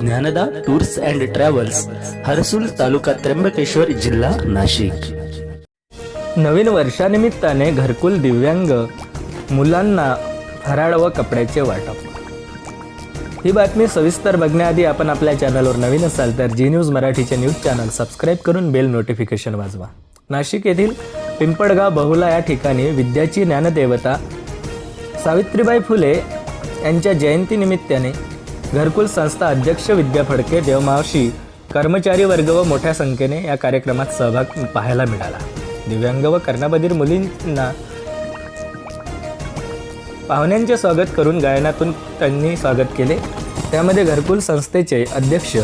Dnyanada tours and travels Harsul taluka Trimbakeshwar जिल्हा नाशिक. नवीन वर्षानिमित्ताने घरकुल दिव्यांग मुलांना फराळ व कपड्याचे वाटप. ही बातमी सविस्तर बघण्याआधी आपण आपल्या चॅनलवर नवीन असाल तर जी न्यूज मराठीचे न्यूज चॅनल सबस्क्राईब करून बेल नोटिफिकेशन वाजवा. नाशिक येथील पिंपळगाव बहुला या ठिकाणी विद्याची ज्ञानदेवता सावित्रीबाई फुले यांच्या जयंतीनिमित्ताने घरकुल संस्था अध्यक्ष विद्या फडके देवमावशी कर्मचारी वर्ग व मोठ्या संख्येने या कार्यक्रमात सहभाग पाहायला मिळाला. दिव्यांग व कर्णबधीर मुलींना पाहुण्यांचे स्वागत करून गायनातून त्यांनी स्वागत केले. त्यामध्ये घरकुल संस्थेचे अध्यक्ष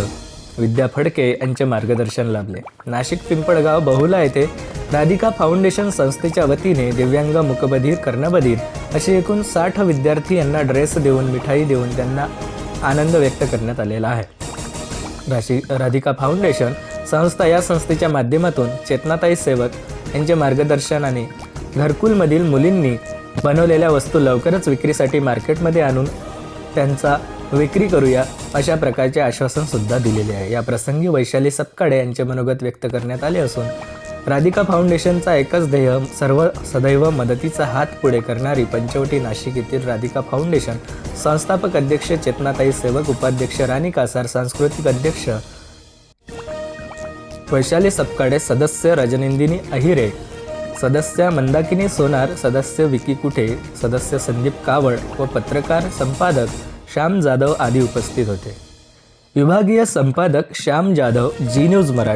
विद्या फडके यांचे मार्गदर्शन लाभले. नाशिक पिंपळगाव बहुला येथे राधिका फाउंडेशन संस्थेच्या वतीने दिव्यांग मुकबधीर कर्णबधीर असे एकूण साठ विद्यार्थी यांना ड्रेस देऊन मिठाई देऊन त्यांना आनंद व्यक्त करण्यात आलेला आहे. राशी राधिका फाउंडेशन संस्था या संस्थेच्या माध्यमातून चेतनाताई सेवक यांच्या मार्गदर्शनाने घरकुलमधील मुलींनी बनवलेल्या वस्तू लवकरच विक्रीसाठी मार्केटमध्ये आणून त्यांचा विक्री करूया अशा प्रकारचे आश्वासनसुद्धा दिलेले आहे. या प्रसंगी वैशाली सपकाडे यांचे मनोगत व्यक्त करण्यात आले असून राधिका फाउंडेशनचा एकच ध्येय सर्व सदैव मदतीचा हात पुढे करणारी पंचवटी नाशिक येथील राधिका फाउंडेशन संस्थापक अध्यक्ष चेतनाताई सेवक उपाध्यक्ष राणी कासार सांस्कृतिक अध्यक्ष वैशाली सपकाडे सदस्य रजनिंदिनी अहिरे सदस्य मंदाकिनी सोनार सदस्य विकी कुठे सदस्य संदीप कावळ व पत्रकार संपादक श्याम जाधव आदी उपस्थित होते. विभागीय संपादक श्याम जाधव जी न्यूज मराठी.